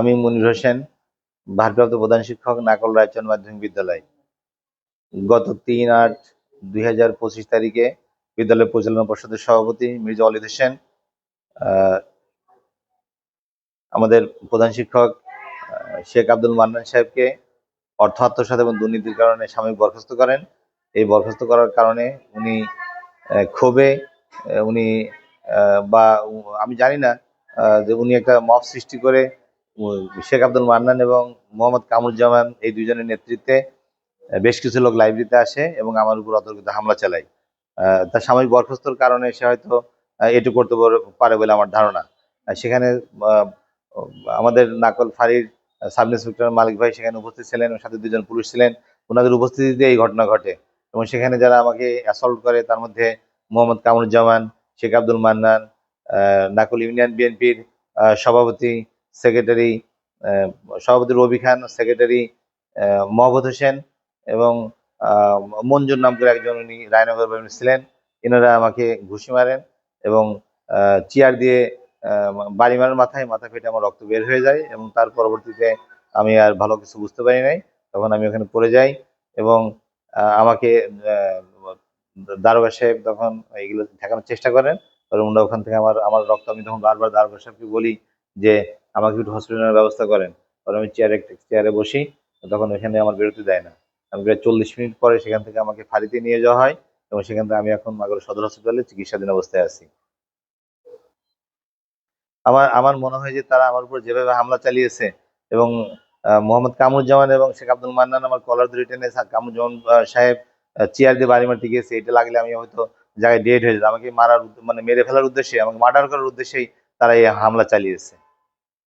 আমি মনির হোসেন, ভারপ্রাপ্ত প্রধান শিক্ষক, নাকল রায়চন মাধ্যমিক বিদ্যালয়। গত তিন আট দুই হাজার পঁচিশ তারিখে বিদ্যালয় পরিচালনা পর্ষদের সভাপতি মির্জা অলিদ হোসেন আমাদের প্রধান শিক্ষক শেখ আব্দুল মান্নান সাহেবকে অর্থ আত্মসাৎ এবং দুর্নীতির কারণে সাময়িক বরখাস্ত করেন। এই বরখাস্ত করার কারণে উনি ক্ষোভে উনি বা আমি জানি না যে উনি একটা মব সৃষ্টি করে শেখ আব্দুল মান্নান এবং মোহাম্মদ কামরুজ্জামান এই দুজনের নেতৃত্বে বেশ কিছু লোক লাইব্রেরিতে আসে এবং আমার উপর অতর্কিত হামলা চালায়। তার সাময়িক বরখাস্তর কারণে সে হয়তো এটুকু করতে পারে- বলে আমার ধারণা। সেখানে আমাদের নাকল ফাঁড়ির সাব ইন্সপেক্টর মালিক ভাই সেখানে উপস্থিত ছিলেন সাথে দুজন পুলিশ ছিলেন। ওনাদের উপস্থিতিতে এই ঘটনা ঘটে এবং সেখানে যারা আমাকে অ্যাসল্ট করে, তার মধ্যে মোহাম্মদ কামরুজ্জামান, শেখ আব্দুল মান্নান নাকল ইউনিয়ন বিএনপির সভাপতি সেক্রেটারি সভাপতি রবি খান, সেক্রেটারি মহম্মদ হোসেন এবং মঞ্জুর নাম করে একজন উনি রায়নগর ছিলেন। এনারা আমাকে ঘুষি মারেন এবং চেয়ার দিয়ে বাড়ি মারার মাথায় মাথা ফেটে আমার রক্ত বের হয়ে যায় এবং তার পরবর্তীতে আমি আর ভালো কিছু বুঝতে পারি নাই। তখন আমি ওখানে পড়ে যাই এবং আমাকে দারোগা সাহেব তখন এগুলো ঠেকানোর চেষ্টা করেন। ওনারা ওখান থেকে আমার আমার রক্ত আমি তখন বারবার দারোগা সাহেবকে বলি যে আমাকে একটু হসপিটালের ব্যবস্থা করেন। কারণ আমি চেয়ারে চেয়ারে বসি, তখন ওখানে আমার বেরোতে দেয় না। আমি প্রায় চল্লিশ মিনিট পরে সেখান থেকে আমাকে ফাঁড়িতে নিয়ে যাওয়া হয় এবং সেখান থেকে আমি এখন মাগুর সদর হসপিটালে চিকিৎসাধীন অবস্থায় আছি। আমার আমার মনে হয় যে তারা আমার উপর যেভাবে হামলা চালিয়েছে এবং মোহাম্মদ কামরুজ্জামান এবং শেখ আব্দুল মান্নান আমার কলার ধরে টেনে কামরুজ্জামান সাহেব চেয়ার দিয়ে বাড়ি মারতে গিয়েছে, এটা লাগলে আমি হয়তো জায়গায় ডেড হয়ে যেত আমাকে মারার মানে মেরে ফেলার উদ্দেশ্যে, আমাকে মার্ডার করার উদ্দেশ্যেই তারা এই হামলা চালিয়েছে।